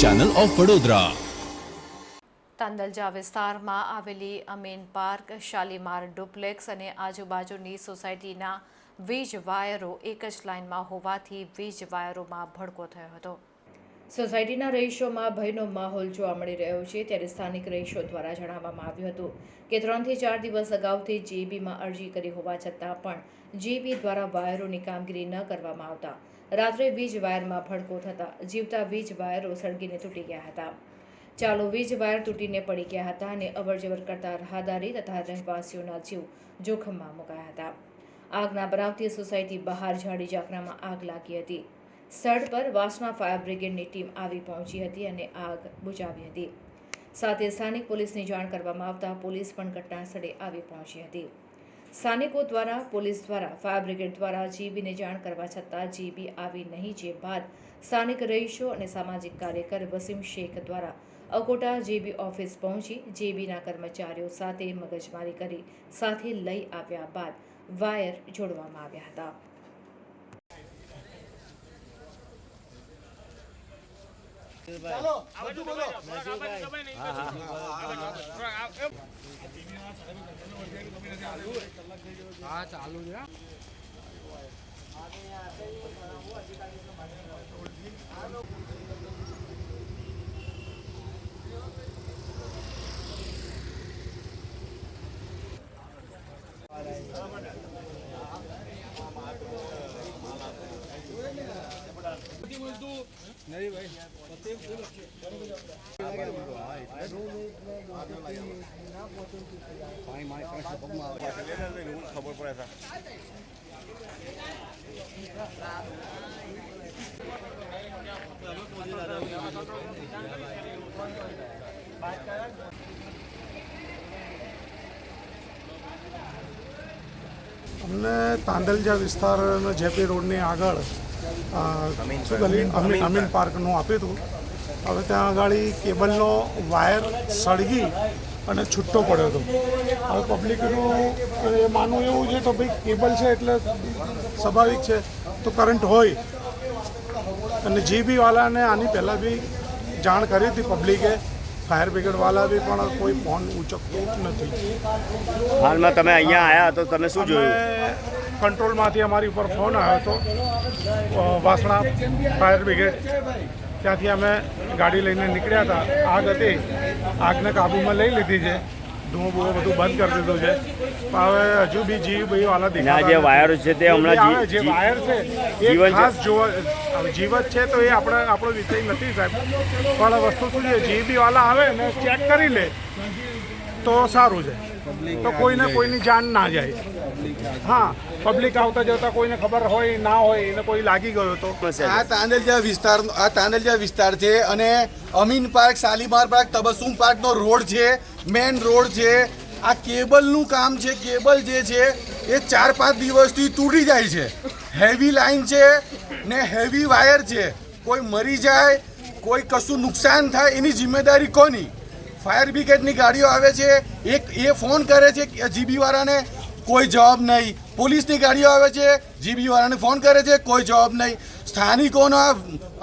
Channel of Vadodara Tandalja વિસ્તારમાં આવેલી Amin park Shalimar duplex અને આજુબાજુની સોસાયટીના વીજ વાયરો એક જ લાઇનમાં હોવાથી વીજ વાયરોમાં ભડકો થયો હતો. સોસાયટીના રહીશોમાં ભયનો માહોલ જોવા મળી રહ્યો છે ત્યારે સ્થાનિક રહીશો દ્વારા જણાવવામાં આવ્યું હતું કે ત્રણથી ચાર દિવસ અગાઉથી જીબીમાં અરજી કરી હોવા છતાં પણ જીબી દ્વારા વાયરોની કામગીરી ન કરવામાં આવતા રાત્રે વીજ વાયરમાં ભડકો થતાં જીવતા વીજ વાયરો સળગીને તૂટી ગયા હતા. ચાલો વીજ વાયર તૂટીને પડી ગયા હતા અને અવરજવર કરતા રાહદારી તથા રહેવાસીઓના જીવ જોખમમાં મુકાયા હતા. આગના બનાવતી સોસાયટી બહાર ઝાડી ઝાકરામાં આગ લાગી હતી. સ્થળ પર વાસણા ફાયર બ્રિગેડની ટીમ આવી પહોંચી હતી અને આગ બુજાવી હતી. સાથે સ્થાનિક પોલીસની જાણ કરવામાં આવતા પોલીસ પણ ઘટના સ્થળે આવી પહોંચી હતી. સ્થાનિકો દ્વારા, પોલીસ દ્વારા, ફાયર બ્રિગેડ દ્વારા જીબીને જાણ કરવા છતાં જીબી આવી નહીં. જે બાદ સ્થાનિક રહીશો અને સામાજિક કાર્યકર વસીમ શેખ દ્વારા અકોટા જીબી ઓફિસ પહોંચી જીબીના કર્મચારીઓ સાથે મગજમારી કરી સાથે લઈ આવ્યા બાદ વાયર જોડવામાં આવ્યા હતા. મહેસુરભાઈ ચાલો બધું બોલો. મહેસુરભાઈ હા હા હા ચાલુ છે બધી વસ્તુ અમને તાંડલજા વિસ્તારના જેપી રોડની આગળ શું ગલી અમીન અમીન પાર્કનું આપ્યું હતું. હવે ત્યાં આગળ કેબલનો વાયર સળગી અને છૂટો પડ્યો હતો. હવે પબ્લિકનું એ માનવું એવું છે કે ભાઈ કેબલ છે એટલે સ્વાભાવિક છે. તો કરંટ હોય. અને જીબી વાળાને આની પહેલાં બી જાણ કરી હતી પબ્લિકે. ફાયર બ્રિગેડવાળા બી પણ કોઈ ફોન ઉચકતું નથી. હાલમાં તમે અહીંયા આવ્યા તો તમે શું જોયું? કંટ્રોલમાંથી અમારી ઉપર ફોન આવ્યો હતો. Vasna fire brigade. ત્યાંથી અમે ગાડી લઈને નીકળ્યા હતા. આગ હતી. આગને કાબૂમાં લઈ લીધી છે. ધુઓ બુઓ બધું બંધ કરી દીધું છે. હવે હજુ બી જીવ બી વાળા ના જે વાયર છે તે હમણાં જે વાયર છે. એ. ખાસ જોવા જીવત છે તો એ આપણે આપણો વિષય નથી સાહેબ. પણ વસ્તુ શું છે? જીબી વાળા આવે ને ચેક કરી લે તો સારું છે. તો કોઈને કોઈની જાન ના જાય. હા પબ્લિક આવતા જતા કોઈને ખબર હોય ના હોય એને કોઈ લાગી ગયો તો. આ તાંદલજા વિસ્તાર આ તાંદલજા વિસ્તાર છે અને અમીન પાર્ક શાલીમાર પાર્ક તબસુમ પાર્કનો રોડ છે મેન રોડ છે. આ કેબલનું કામ છે કેબલ જે છે એ ચાર પાંચ દિવસથી તૂટી જાય છે. હેવી લાઈન છે ને હેવી વાયર છે. કોઈ મરી જાય કોઈ કશું નુકસાન થાય એની જિમ્મેદારી કોની? ફાયર બ્રિગેડની ગાડીઓ આવે છે એક એ ફોન કરે છે જીબી વાળાને કોઈ જવાબ નહીં. પોલીસની ગાડીઓ આવે છે જીબીવાળાને ફોન કરે છે કોઈ જવાબ નહીં. સ્થાનિકોના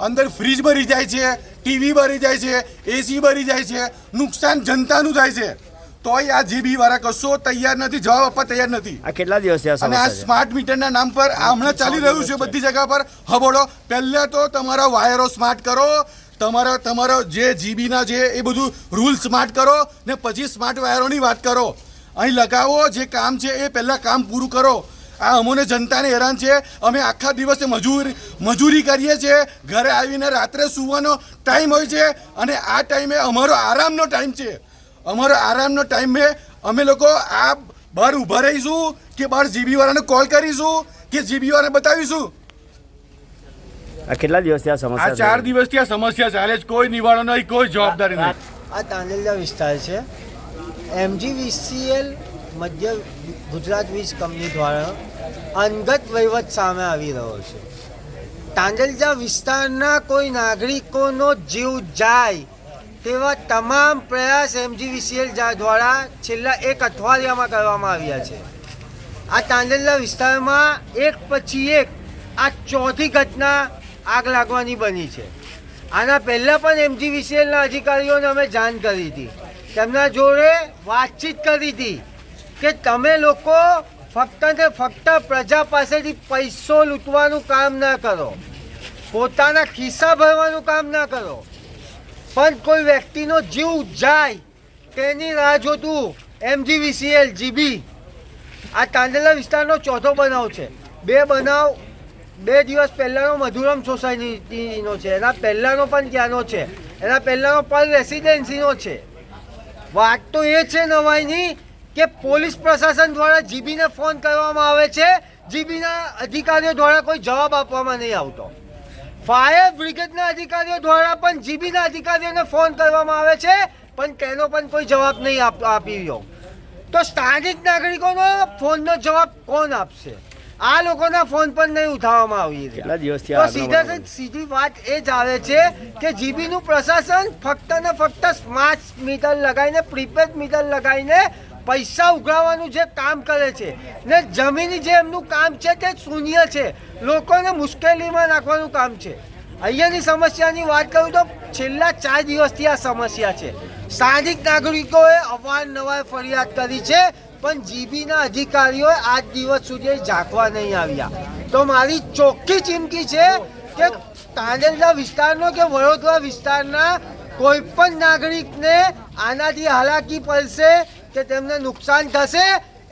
અંદર ફ્રીજ ભરી જાય છે ટીવી ભરી જાય છે એસી ભરી જાય છે નુકસાન જનતાનું થાય છે. તોય આ જીબી વાળા કશો તૈયાર નથી જવાબ આપવા તૈયાર નથી. આ કેટલા દિવસ અને આ સ્માર્ટ મીટરના નામ પર આ હમણાં ચાલી રહ્યું છે બધી જગ્યા પર. હબોડો પહેલા તો તમારા વાયરો સ્માર્ટ કરો તમારા તમારો જે જીબીના જે એ બધું રૂલ સ્માર્ટ કરો ને પછી સ્માર્ટ વાયરોની વાત કરો. અહીં લગાવો જે કામ છે એ પહેલાં કામ પૂરું કરો. આ અમોને જનતાને હેરાન છે. અમે આખા દિવસે મજૂર મજૂરી કરીએ છીએ. ઘરે આવીને રાત્રે સૂવાનો ટાઈમ હોય છે અને આ ટાઈમે અમારો આરામનો ટાઈમ છે. અમારો આરામનો ટાઈમે અમે લોકો આ બહાર ઊભા રહીશું કે બહાર જીબીવાળાને કોલ કરીશું કે જીબીવાળાને બતાવીશું? આ કેટલા દિવસથી આ આ સમસ્યા ચાર દિવસથી આ સમસ્યા ચાલે છે. કોઈ નિવારણ નહીં કોઈ જવાબદારી નહીં. આ તાંદલજા વિસ્તાર છે. એમજીવીસીએલ મધ્ય ગુજરાત વીજ કંપની દ્વારા અંગત વહીવટ સામે આવી રહ્યો છે. તાંદલજા વિસ્તારના કોઈ નાગરિકોનો જીવ જાય તેવા તમામ પ્રયાસ એમજીવીસીએલ દ્વારા છેલ્લા એક અઠવાડિયામાં કરવામાં આવ્યા છે. આ તાંદલજા વિસ્તારમાં એક પછી એક આ ચોથી ઘટના આગ લાગવાની બની છે. આના પહેલાં પણ એમજીવીસીએલના અધિકારીઓને અમે જાણ કરી હતી. તેમના જોડે વાતચીત કરી હતી કે તમે લોકો ફક્ત ને ફક્ત પ્રજા પાસેથી પૈસો લૂંટવાનું કામ ના કરો. પોતાના ખિસ્સા ભરવાનું કામ ના કરો. પણ કોઈ વ્યક્તિનો જીવ જાય તેની રાહ જોતું એમજીવીસીએલ, જીબી. આ તાંડેલા વિસ્તારનો ચોથો બનાવ છે. બે બનાવ બે દિવસ પહેલાંનો મધુરમ સોસાયટીનો છે. એના પહેલાંનો પણ ત્યાંનો છે. એના પહેલાંનો પણ રેસિડેન્સીનો છે. વાત તો એ છે નવાઈની કે પોલીસ પ્રશાસન દ્વારા જીબીને ફોન કરવામાં આવે છે. જીબીના અધિકારીઓ દ્વારા કોઈ જવાબ આપવામાં નહીં આવતો. ફાયર બ્રિગેડના અધિકારીઓ દ્વારા પણ જીબીના અધિકારીઓને ફોન કરવામાં આવે છે, પણ તેનો પણ કોઈ જવાબ નહીં આપ રહ્યો. તો સ્થાનિક નાગરિકોનો ફોનનો જવાબ કોણ આપશે? આ લોકોના ફોન પણ નહીં ઉઠાવવામાં આવી કેટલા દિવસથી તો સીધા સીધી વાત એ જ આવે છે કે જીબીનું પ્રશાસન ફક્ત ને ફક્ત સ્માર્ટ મીટર લગાવીને પ્રીપેડ મીટર લગાવીને પૈસા ઉઘરાવવાનું જે કામ કરે છે ને જમીની જે એમનું કામ છે તે શૂન્ય છે. લોકોને મુશ્કેલીમાં નાખવાનું કામ છે. અહીંયાની સમસ્યાની વાત કરું તો છેલ્લા ચાર દિવસથી આ સમસ્યા છે. સ્થાનિક નાગરિકોએ અવારનવાર ફરિયાદ કરી છે, પણ જીબીના અધિકારીઓએ આજ દિવસ સુધી ઝાંકવા નહીં આવ્યા. તો મારી ચોખ્ખી ચીમકી છે કે તાંડેલના વિસ્તારનો કે વડોદરા વિસ્તારના કોઈ પણ નાગરિકને આનાથી હાલાકી પડશે કે તેમને નુકસાન થશે,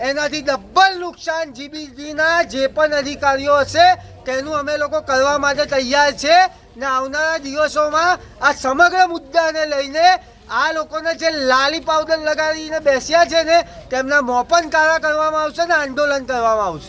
એનાથી ડબલ નુકસાન જીબીના જે પણ અધિકારીઓ હશે, તેનું અમે લોકો કરવા માટે તૈયાર છે ને આવનારા દિવસોમાં આ સમગ્ર મુદ્દાને લઈને આ લોકોને જે લાલી પાવડર લગાડીને બેસ્યા છે ને, તેમના મોપન કારા કરવામાં આવશે ને, આંદોલન કરવામાં આવશે.